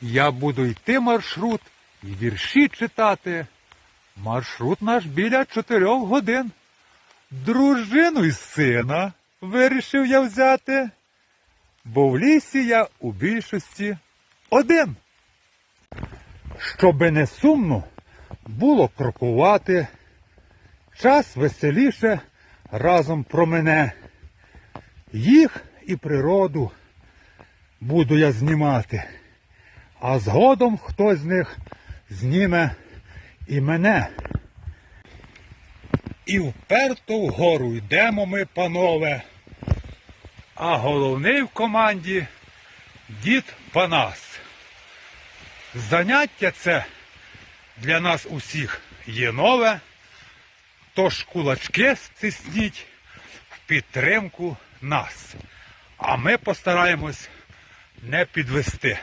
Я буду йти маршрут і вірші читати. Маршрут наш біля чотирьох годин. Дружину й сина вирішив я взяти, бо в лісі я у більшості один. Щоби не сумно було крокувати, час веселіше разом про мене. Їх і природу буду я знімати, а згодом хтось з них зніме і мене. І вперто вгору йдемо ми, панове. А головний в команді дід Панас. Заняття це для нас усіх є нове, тож кулачки стисніть в підтримку нас. А ми постараємось не підвести.